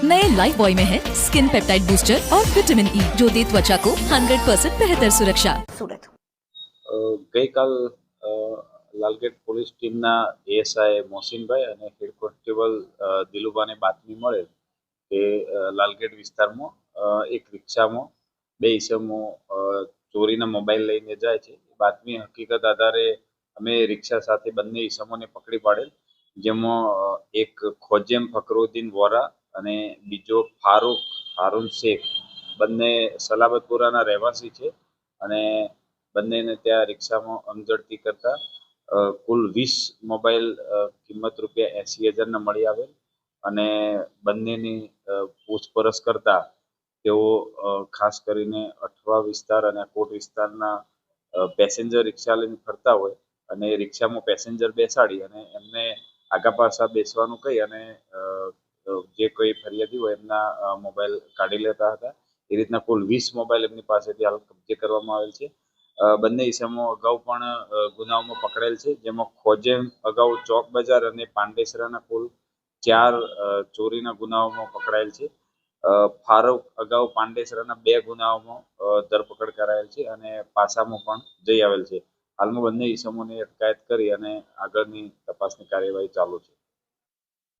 नए life boy में है स्किन पेप्टाइड बूस्टर और विटामिन ई जो दे त्वचा को 100% बेहतर सुरक्षा સુરત અ, ગઈકાલ અ, લાલગેટ પોલીસ ટીમના એએસઆઈ મોહસિનભાઈ અને હેડ કોન્સ્ટેબલ અ, દિલુબાને બાતમી મળેલ કે અ, લાલગેટ વિસ્તારમાં અ, એક રિક્ષામાં બે ઈસમો અ, ચોરીના મોબાઈલ લઈને જાય છે બાતમી હકીકત આધારે અમે રિક્ષા સાથે બંને ઈસમોને પકડી પાડેલ જેમાં અ, એક ખોજેમ ફકરુદ્દીન વોરા અને બીજો ફારૂક, હારૂન શેખ. બંને સલાબતપુરાના રહેવાસી છે અને બંનેને ત્યાં રિક્ષામાં અમઝડતી કરતા કુલ વીસ મોબાઈલ કિંમત રૂપિયા એંસી હજારના મળી આવેલ. અને બંનેની પૂછપરછ કરતા તેઓ ખાસ કરીને અઠવા વિસ્તાર અને કોટ વિસ્તારના પેસેન્જર રિક્ષા લઈને ફરતા હોય અને રિક્ષામાં પેસેન્જર બેસાડી અને એમને આગા પાછા બેસવાનું કહી અને જે કોઈ ફરિયાદી હોય એમના મોબાઈલ કાઢી લેતા હતા. એ રીતના કુલ વીસ મોબાઈલ એમની પાસેથી હાલ કબજે કરવામાં આવેલ છે. બંને ઇસમો અગાઉ પણ ગુનાઓમાં પકડેલ છે, જેમાં ખોજેમ અગાઉ ચોક બજાર અને પાંડેસરાના કુલ ચાર ચોરીના ગુનાઓમાં પકડાયેલ છે. ફારૂક અગાઉ પાંડેસરાના બે ગુનાઓમાં ધરપકડ કરાયેલ છે અને પાસામાં પણ જઈ આવેલ છે. હાલમાં બંને ઇસમોની અટકાયત કરી અને આગળની તપાસની કાર્યવાહી ચાલુ છે.